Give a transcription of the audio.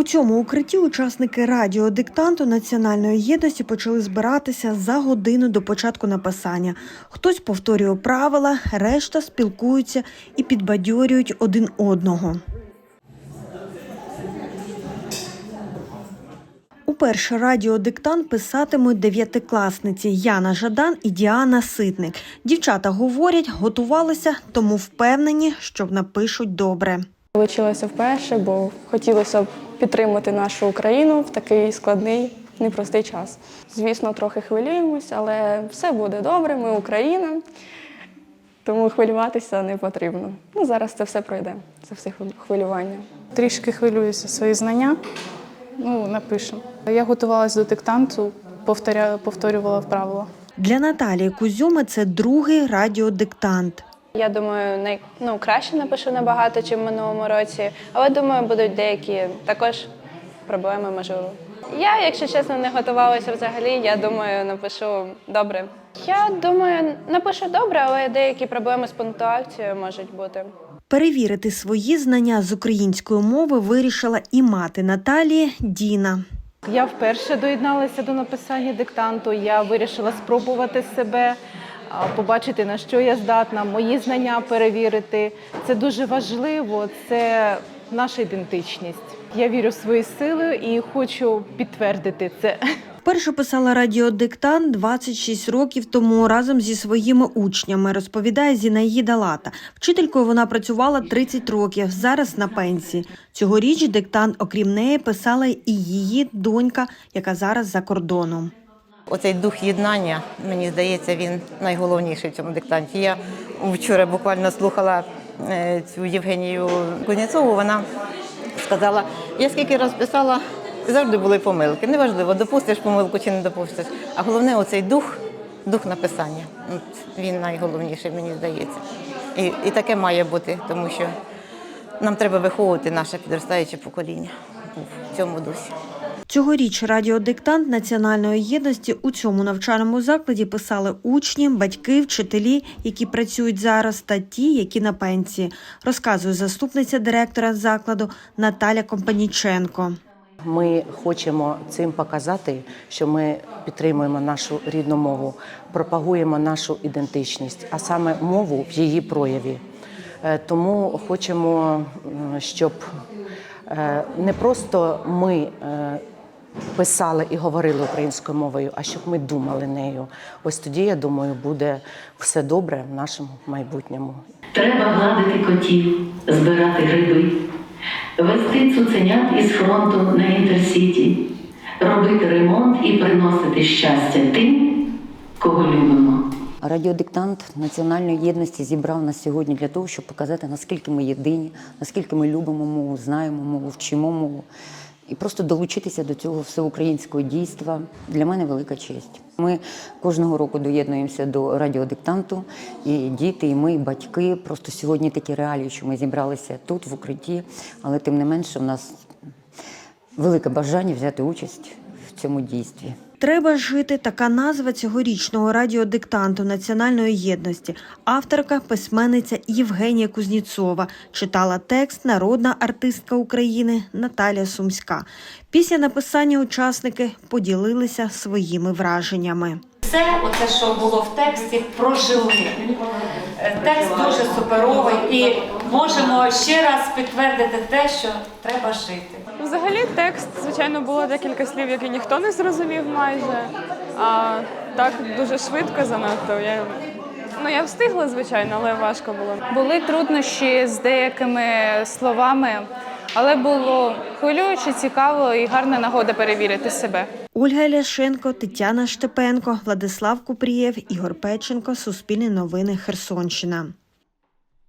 У цьому укритті учасники радіодиктанту національної єдності почали збиратися за годину до початку написання. Хтось повторює правила, решта спілкуються і підбадьорюють один одного. Уперше радіодиктант писатимуть дев'ятикласниці Яна Жадан і Діана Ситник. Дівчата говорять, готувалися, тому впевнені, що напишуть добре. Вилучилася вперше, бо хотілося б підтримати нашу Україну в такий складний, непростий час. Звісно, трохи хвилюємось, але все буде добре. Ми Україна, тому хвилюватися не потрібно. Ну, зараз це все пройде, це все хвилю- хвилювання. Трішки хвилююся свої знання. Ну, напишемо. Я готувалася до диктанту, повторя... повторювала правила. Для Наталії Кузьоми це другий радіодиктант. Я думаю, най... ну, краще напишу набагато, ніж в минулому році, але думаю, будуть деякі також проблеми можливо. Я, якщо чесно, не готувалася взагалі. Я думаю, напишу добре. Я думаю, напишу добре, але деякі проблеми з пунктуацією можуть бути. Перевірити свої знання з української мови вирішила і мати Наталії Діна. Я вперше доєдналася до написання диктанту. Я вирішила спробувати себе, побачити на що я здатна, мої знання перевірити. Це дуже важливо, це наша ідентичність. Я вірю в свої сили і хочу підтвердити це. Вперше писала радіодиктант 26 років тому разом зі своїми учнями, розповідає Зінаїда Лата. Вчителькою вона працювала 30 років, зараз на пенсії. Цьогоріч диктант, окрім неї, писала і її донька, яка зараз за кордоном. Оцей дух єднання, мені здається, він найголовніший в цьому диктанті. Я вчора буквально слухала е, цю Євгенію Кузнєцову, вона сказала, я скільки раз писала, завжди були помилки. Неважливо, допустиш помилку чи не допустиш. А головне оцей дух, дух написання. От Він найголовніший, мені здається. І, і таке має бути, тому що нам треба виховувати наше підростаюче покоління в цьому дусі. Цьогоріч радіодиктант національної єдності у цьому навчальному закладі писали учні, батьки, вчителі, які працюють зараз, та ті, які на пенсії, розказує заступниця директора закладу Наталя Компаніченко. Ми хочемо цим показати, що ми підтримуємо нашу рідну мову, пропагуємо нашу ідентичність, а саме мову в її прояві. Е, Тому хочемо, щоб е, не просто ми е, писали і говорили українською мовою, а щоб ми думали нею. Ось тоді, я думаю, буде все добре в нашому майбутньому. Треба гладити котів, збирати гриби, вести цуценят із фронту на інтерсіті, робити ремонт і приносити щастя тим, кого любимо. Радіодиктант національної єдності зібрав нас сьогодні для того, щоб показати, наскільки ми єдині, наскільки ми любимо мову, знаємо мову, вчимо мову. І просто долучитися до цього всеукраїнського дійства для мене велика честь. Ми кожного року доєднуємося до радіодиктанту, і діти, і ми, і батьки. Просто сьогодні такі реалії, що ми зібралися тут, в укритті, але тим не менше, в нас велике бажання взяти участь в цьому дійстві. Треба жити така назва цьогорічного радіодиктанту національної єдності. Авторка, письменниця Євгенія Кузніцова читала текст народна артистка України Наталя Сумська. Після написання учасники поділилися своїми враженнями. Все, оце, що було в тексті, прожили. Текст дуже суперовий і можемо ще раз підтвердити те, що треба жити. Взагалі, текст, звичайно, було декілька слів, які ніхто не зрозумів майже. А так дуже швидко занадто. Я, ну, я встигла, звичайно, але важко було. Були труднощі з деякими словами, але було хвилююче, цікаво і гарна нагода перевірити себе. Ольга Ляшенко, Тетяна Штепенко, Владислав Купрієв, Ігор Печенко. Суспільне новини Херсонщина.